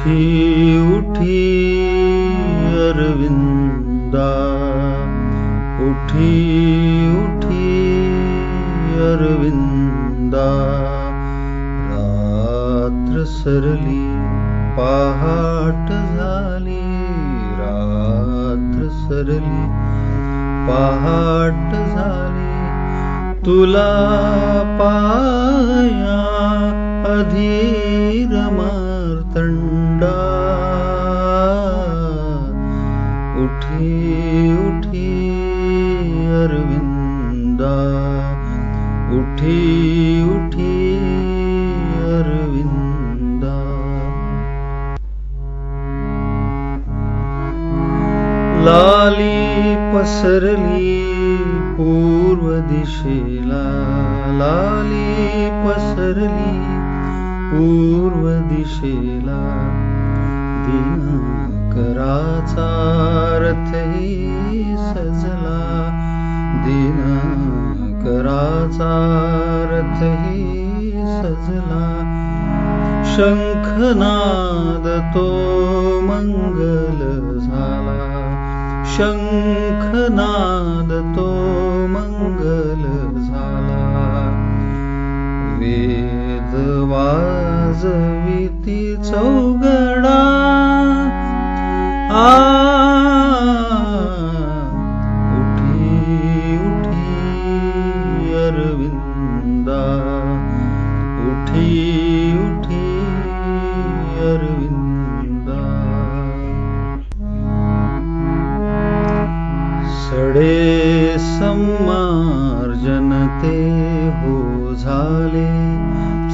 उठी उठी अरविंदा। उठी उठी अरविंदा। रात्र सरली पहाट झाली। रात्र सरली पहाट झाली। तुला पाया अधीर मार्तंडा उठी उठी अरविंदा। लाली पसरली पूर्व दिशेला लाली पसरली पूर्व दिशेला। दिनकराचा रथही सजला दिनकराचा रथही सजला। शंखनाद तो मंगल झाला शंखनाद तो मंगल झाला वेद वाजविती चौगडा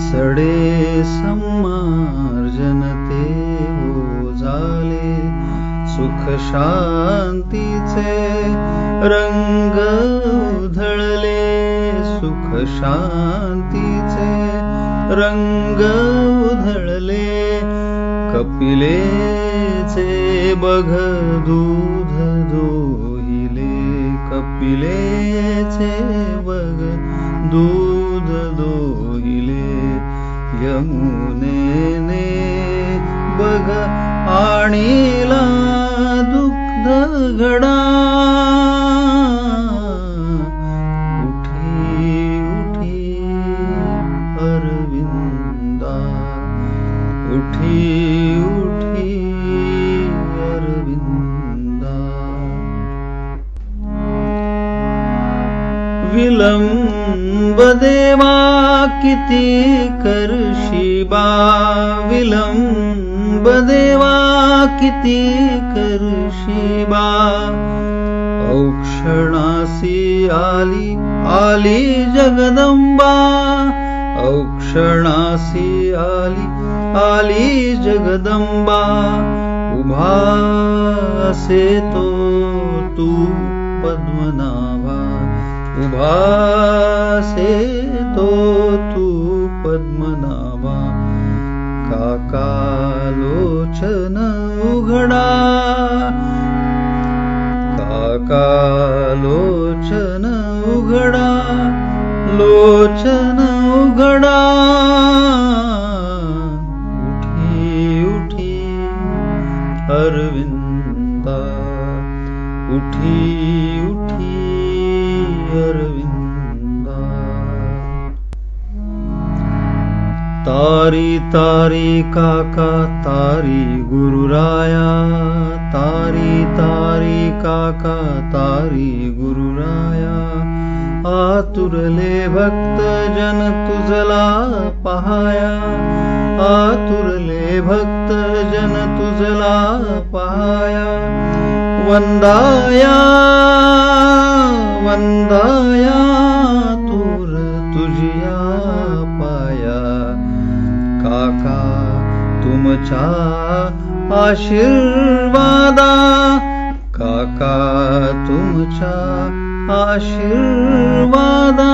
सडे सम्मार्जन ते हो झाले सुख शांतीचे रंग उधळले सुख शांतीचे रंग उधळले कपिलेचे बघ दूध दोहिले कपिलेचे बघ दूध बघ आणीला दुग्ध घडा. उठी उठी अरविंदा. उठी उठी अरविंदा. विलंब देवा किती करशिबा. विलंब देवा किती करशिबा औक्षणासी आली आली जगदंबा। औक्षणासी आली आली जगदंबा। उभा तो तू पद्मनाभा। उभा असे तो तू पद्मनाभा काकालोचन उघडा। काकालोचन उघडा। लोचन उघडा। उठी उठी अरविन्दा उठी उठी उरवन्द तारी तारी काका तारी गुरुराया तारी तारी काका तारी गुरुराया आतुरले भक्त जन तुझला पहाया आतुरले भक्त जन तुझला पहाया। वंदाया वंदाया आशीर्वादा काका तुमच्या आशीर्वादा.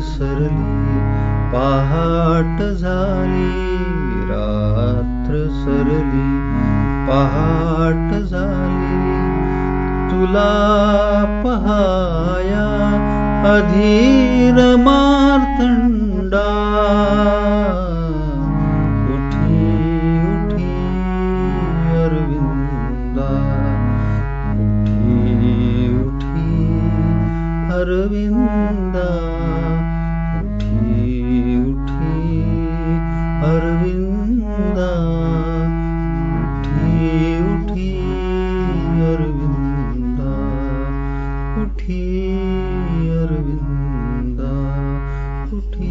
सरली पहाट झाली रात्र सरली पहाट झाली. तुला पहाया अधीर मार्तंडा. अरविन्दा उठी